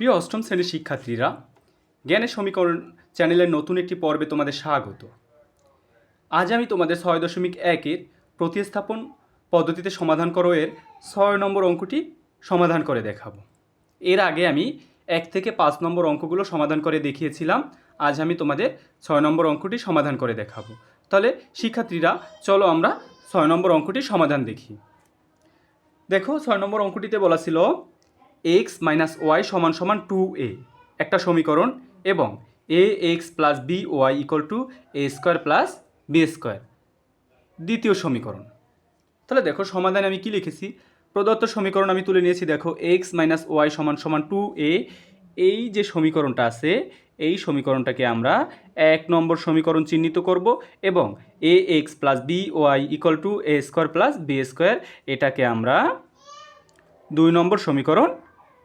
প্রিয় অষ্টম শ্রেণির শিক্ষার্থীরা, জ্ঞানের সমীকরণ চ্যানেলের নতুন একটি পর্বে তোমাদের স্বাগত। আজ আমি তোমাদের ছয় দশমিক একের প্রতিস্থাপন পদ্ধতিতে সমাধান করো এর ছয় নম্বর অঙ্কটি সমাধান করে দেখাবো। এর আগে আমি এক থেকে পাঁচ নম্বর অঙ্কগুলো সমাধান করে দেখিয়েছিলাম, আজ আমি তোমাদের ছয় নম্বর অঙ্কটি সমাধান করে দেখাবো। তাহলে শিক্ষার্থীরা, চলো আমরা ছয় নম্বর অঙ্কটির সমাধান দেখি। দেখো, ছয় নম্বর অঙ্কটিতে বলা ছিল এক্স মাইনাস ওয়াই সমান সমান টু এ একটা সমীকরণ, এবং a x plus b y equal to a square plus b square দ্বিতীয় সমীকরণ। তাহলে দেখো সমাধানে আমি কি লিখেছি? প্রদত্ত সমীকরণ আমি তুলে নিয়েছি, দেখো এক্স মাইনাস ওয়াই সমান সমান টু এ এই যে সমীকরণটা আছে, এই সমীকরণটাকে আমরা এক নম্বর সমীকরণ চিহ্নিত করব, এবং a x plus b y equal to a square plus b square এটাকে আমরা দুই নম্বর সমীকরণ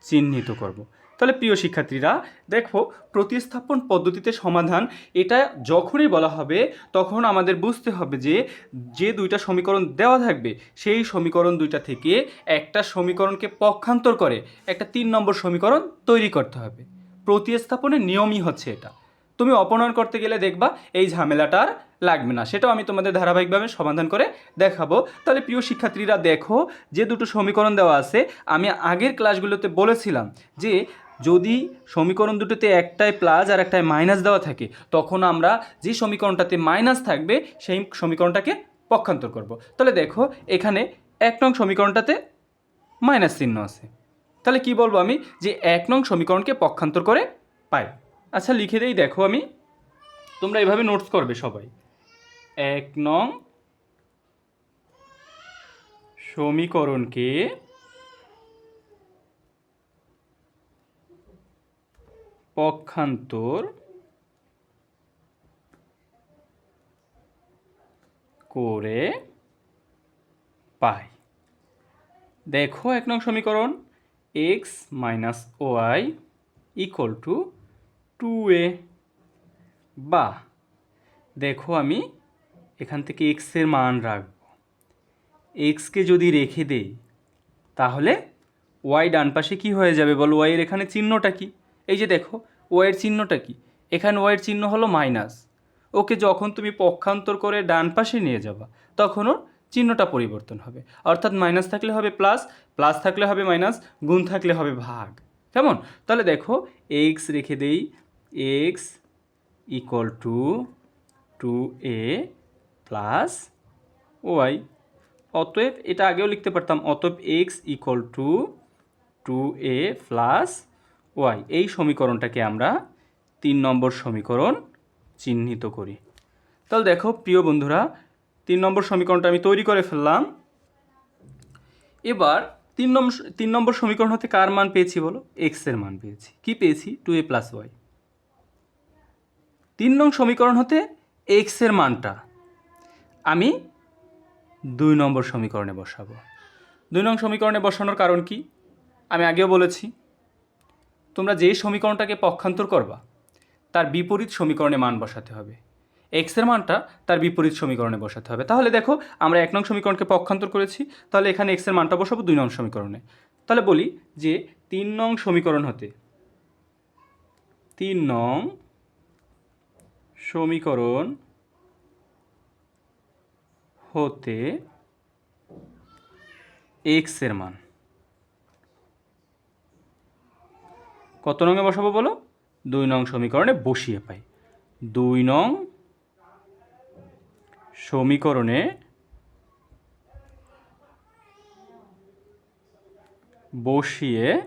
চিহ্নিত করব। তাহলে প্রিয় শিক্ষার্থীরা, দেখো প্রতিস্থাপন পদ্ধতিতে সমাধান, এটা যখনই বলা হবে তখন আমাদের বুঝতে হবে যে যে দুইটা সমীকরণ দেওয়া থাকবে, সেই সমীকরণ দুইটা থেকে একটা সমীকরণকে পক্ষান্তর করে একটা তিন নম্বর সমীকরণ তৈরি করতে হবে। প্রতিস্থাপনের নিয়মই হচ্ছে এটা। তুমি অপনয়ন করতে গেলে দেখবা এই ঝামেলাটা আর লাগবে না। সেটাও আমি তোমাদের ধারাবাহিকভাবে সমাধান করে দেখাবো। তাহলে প্রিয় শিক্ষার্থীরা দেখো, যে দুটো সমীকরণ দেওয়া আছে, আমি আগের ক্লাসগুলোতে বলেছিলাম যে যদি সমীকরণ দুটোতে একটায় প্লাস আর একটায় মাইনাস দেওয়া থাকে, তখন আমরা যে সমীকরণটাতে মাইনাস থাকবে, সেই সমীকরণটাকে পক্ষান্তর করব। তাহলে দেখো, এখানে এক নং সমীকরণটাতে মাইনাস চিহ্ন আছে। তাহলে কি বলব আমি? যে এক নং সমীকরণকে পক্ষান্তর করে পাই। আচ্ছা লিখে দেই, দেখো আমি। তোমরা এভাবে নোটস করবে সবাই। এক নং, সমীকরণকে পক্ষান্তর করে পাই। দেখো, এক নং সমীকরণ x minus y equal to two a. বা, দেখো আমি এখান থেকে এক্সের মান রাখব। এক্সকে যদি রেখে দেই, তাহলে ওয়াই ডান পাশে কী হয়ে যাবে বলো? ওয়াইয়ের এখানে চিহ্নটা কি? এই যে দেখো ওয়াইয়ের চিহ্নটা কি? এখানে ওয়াইয়ের চিহ্ন হলো মাইনাস ওকে যখন তুমি পক্ষান্তর করে ডান পাশে নিয়ে যাবা, তখন ওর চিহ্নটা পরিবর্তন হবে। অর্থাৎ মাইনাস থাকলে হবে প্লাস প্লাস থাকলে হবে মাইনাস গুণ থাকলে হবে ভাগ। কেমন? তাহলে দেখো এক্স রেখে দেই x equal to two a plus y অতএব এটা আগেও লিখতে পারতাম, অতএব x equal to two a plus y এই সমীকরণটাকে আমরা তিন নম্বর সমীকরণ চিহ্নিত করি। তাহলে দেখো, প্রিয় বন্ধুরা, তিন নম্বর সমীকরণটা আমি তৈরি করে ফেললাম। এবার তিন নম্বর তিন নম্বর সমীকরণ হতে কার মান পেয়েছি বলো? এক্সের মান পেয়েছি। কি পেয়েছি? টু এ প্লাস ওয়াই তিন নং সমীকরণ হতে এক্সের মানটা। আমি দুই নম্বর সমীকরণে বসাবো। দুই নং সমীকরণে বসানোর কারণ কি? আমি আগেও বলেছি, তোমরা যে সমীকরণটাকে পক্ষান্তর করবা, তার বিপরীত সমীকরণে মান বসাতে হবে। এক্সের মানটা তার বিপরীত সমীকরণে বসাতে হবে। তাহলে দেখো, আমরা এক নং সমীকরণকে পক্ষান্তর করেছি, তাহলে এখানে এক্সের মানটা বসাবো দুই নং সমীকরণে। তাহলে বলি যে তিন নং সমীকরণ হতে তিন নং সমীকরণ হতে এক্সের মান। কত নঙে বসাবো বলো? দুই নং সমীকরণে বসিয়ে পাই। দুই নং সমীকরণে বসিয়ে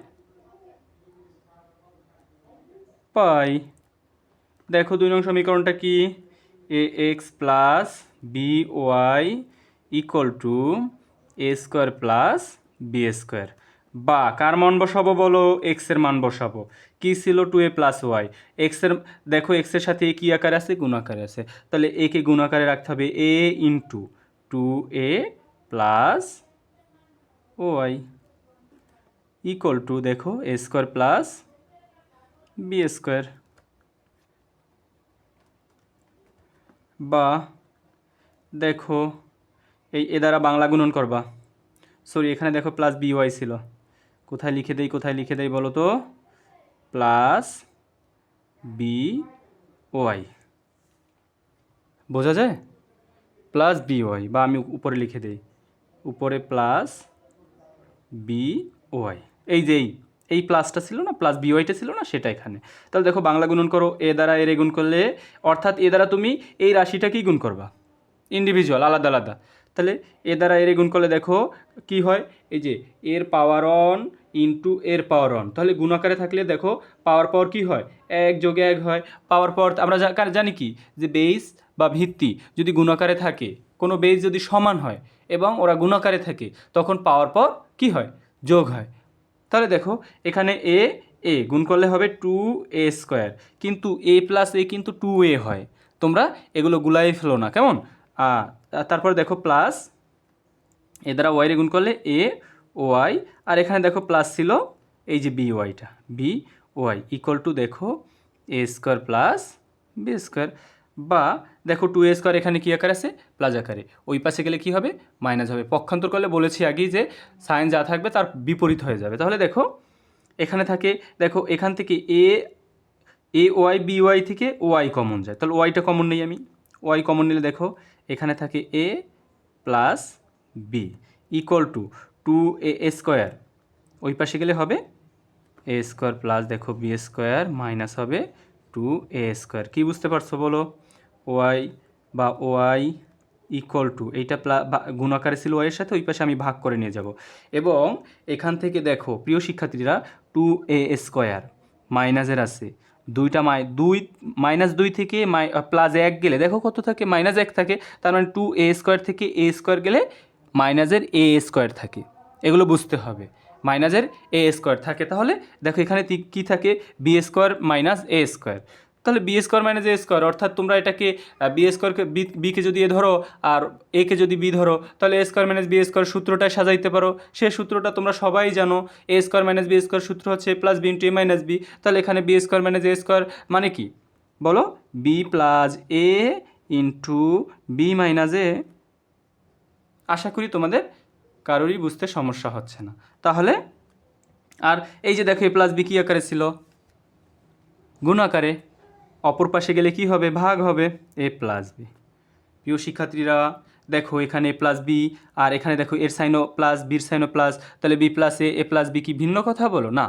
পাই। দেখো দুই নং সমীকরণটা কি? A x plus b y equal to a square plus b square বা কার মান বসাবো বলো? এক্সের মান বসাবো। কি ছিল? টু এ প্লাস ওয়াই এক্সের দেখো এক্সের সাথে এ কী আকারে আছে? গুণ আকারে আছে। তাহলে একে গুণ আকারে রাখতে হবে a into two a plus y equal to দেখো a square plus b square বা দেখো, এই এ দ্বারা বাংলা গুণন করবা। সরি এখানে দেখো প্লাস বি ওয়াই ছিল। কোথায় লিখে দেই, কোথায় লিখে দেই বলো তো? প্লাস বি ওয়াই বোঝা যায়? প্লাস বি ওয়াই বা আমি উপরে লিখে দিই। উপরে প্লাস বি ওয়াই এই যে এই। এই প্লাসটা ছিল না, প্লাস বি ওয়াইটা ছিল না, সেটা এখানে। তাহলে দেখো বাংলা গুণন করো, এ দ্বারা এর গুণ করলে, অর্থাৎ এ দ্বারা তুমি এই রাশিটাকেই গুণ করবা? ইন্ডিভিজুয়াল আলাদা আলাদা। তাহলে এ দ্বারা এর গুণ করলে দেখো কি হয়? এই যে, এর পাওয়ার অন ইন্টু এর পাওয়ার অন তাহলে গুণাকারে থাকলে দেখো পাওয়ার পাওয়ার কি হয়? এক যোগে এক হয়। পাওয়ার পাওয়ার আমরা জানি কি? যে বেস বা ভিত্তি যদি গুণাকারে থাকে, কোনো বেস যদি সমান হয় এবং ওরা গুণাকারে থাকে, তখন পাওয়ার পর কি হয়? যোগ হয়। তাহলে দেখো, এখানে এ এ গুণ করলে হবে টু এ স্কোয়ার কিন্তু এ প্লাস এ কিন্তু টু এ হয়। তোমরা এগুলো গুলাই ফেলো না, কেমন? তারপর দেখো প্লাস এ দ্বারা ওয়াইরে গুণ করলে এ ওয়াই আর এখানে দেখো প্লাস ছিল এই যে বি ওয়াইটা বি ওয়াই ইকুয়াল টু দেখো a square plus b square বা দেখো টু এ স্কোয়ার এখানে কী আকার আছে? প্লাস আকারে। ওই পাশে গেলে কি হবে? মাইনাস হবে। পক্ষান্তর করলে বলেছি আগেই যে সাইন যা থাকবে তার বিপরীত হয়ে যাবে। তাহলে দেখো, এখানে থাকে, দেখো এখান থেকে a a y b y থেকে ওয়াই কমন যায়। তাহলে ওয়াইটা কমন নেই আমি। ওয়াই কমন নিলে দেখো, এখানে থাকে a plus b equal to two a square ওই পাশে গেলে হবে এ স্কোয়ার প্লাস দেখো বি স্কোয়ার মাইনাস হবে টু এ স্কোয়ার কী বুঝতে পারছ বলো? ওয়াই বা ওয়াই ইকুয়াল টু, এইটা প্লা বা- গুণ আকারে ছিল ওয়াইয়ের সাথে, ওই পাশে আমি ভাগ করে নিয়ে যাব। এবং এখান থেকে দেখো, প্রিয় শিক্ষার্থীরা, টু এ স্কোয়ার, মাইনাসের আছে। দুইটা মাই, দুই, মাইনাস দুই থেকে মাই, প্লাস এক গেলে, দেখো কত থাকে, মাইনাস এক থাকে, তার মানে টু এ স্কোয়ার থেকে এ স্কোয়ার গেলে মাইনাসের এ স্কোয়ার থাকে। এগুলো বুঝতে হবে। মাইনাসের এ স্কোয়ার থাকে, তাহলে দেখো এখানে কি থাকে, b square minus a square. তাহলে b square minus a square অর্থাৎ তোমরা এটাকে বি স্কোয়ারকে বি বিকে যদি এ ধরো আর এ কে যদি বি ধরো, তাহলে a square minus b square সূত্রটাই সাজাইতে পারো। সেই সূত্রটা তোমরা সবাই জানো a square minus b square সূত্র হচ্ছে a plus b into a minus b তাহলে এখানে b square minus a square মানে কি? বলো? B plus a into b minus a আশা করি তোমাদের কারোরই বুঝতে সমস্যা হচ্ছে না। তাহলে, আর এই যে দেখো এ প্লাস বি কী আকারে ছিল? গুণ আকারে। অপর পাশে গেলে কি হবে? ভাগ হবে। এ প্লাস বি প্রিয় শিক্ষার্থীরা, দেখো এখানে প্লাস বি আর এখানে দেখো এর সাইনও প্লাস বির সাইনও প্লাস তাহলে b plus a a plus b কি ভিন্ন কথা বলো? না।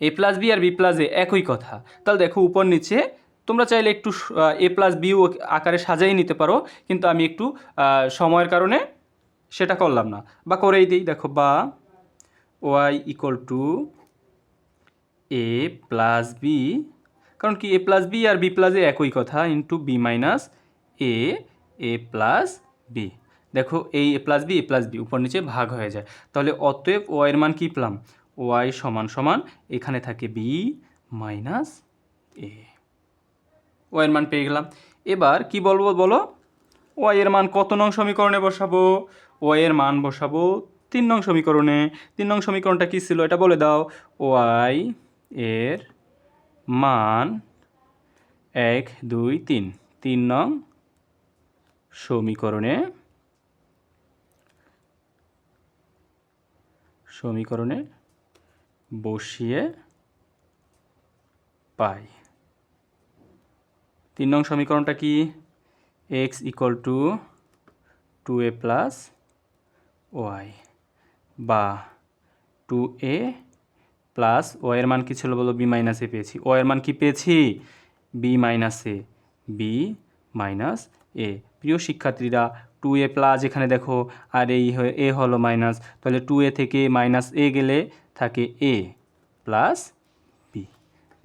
এ প্লাস বি আর বি প্লাস এ একই কথা। তাহলে দেখো উপর নিচে তোমরা চাইলে একটু এ প্লাস বিও আকারে সাজাই নিতে পারো। কিন্তু আমি একটু সময়ের কারণে সেটা করলাম না। বা করেই দিই। দেখো বা y equal to a plus b কারণ কি এ প্লাস বি আর বি প্লাস এ একই কথা into b minus a a plus b দেখো, এই a plus b a plus b উপর নিচে ভাগ হয়ে যায়। তাহলে অতএব ওয়াইয়ের মান কী পেলাম? ওয়াই সমান সমান এখানে থাকে বি মাইনাস এ ওয়াইয়ের মান পেয়ে গেলাম। এবার কি বলব বলো? ওয়াইয়ের মান কত নং সমীকরণে বসাবো? ওয়াইয়ের মান বসাবো তিন নং সমীকরণে। তিন নং সমীকরণটা কী ছিল? এটা বলে দাও। ওয়াই এর মান এক, দুই, তিন। তিন নং সমীকরণে সমীকরণে বসিয়ে পাই। তিন নং সমীকরণটা কি? X equal to two a plus y বা টু এ প্লাস ওয়ের মান কী ছিল বলো? বি মাইনাস পেয়েছি। ওয়ের মান কি পেয়েছি? B minus a b minus a প্রিয় শিক্ষার্থীরা টু এ প্লাস এখানে দেখো, আর এই এ হলো মাইনাস তাহলে টু এ থেকে মাইনাস এ গেলে থাকে এ প্লাস বি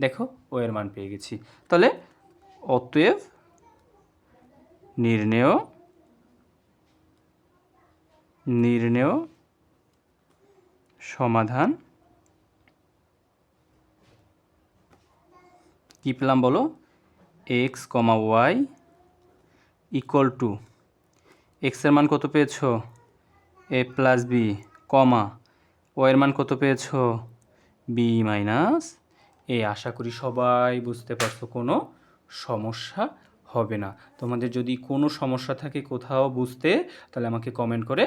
দেখো, ও এর মান পেয়ে গেছি। তাহলে অতএব নির্ণেয় নির্ণেয় সমাধান কী পেলাম বলো? X comma y equal to এক্সের মান কত পেয়েছ? এ প্লাস বি কমা ওয়ের মান কত পেয়েছ? বি মাইনাস এ আশা করি সবাই বুঝতে পারছ, কোনো সমস্যা হবে না। তোমাদের যদি কোনো সমস্যা থাকে কোথাও বুঝতে, তাহলে আমাকে কমেন্ট করে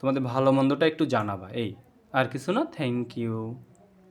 তোমাদের ভালো মন্দটা একটু জানাবা। এই, আর কিছু না? Thank you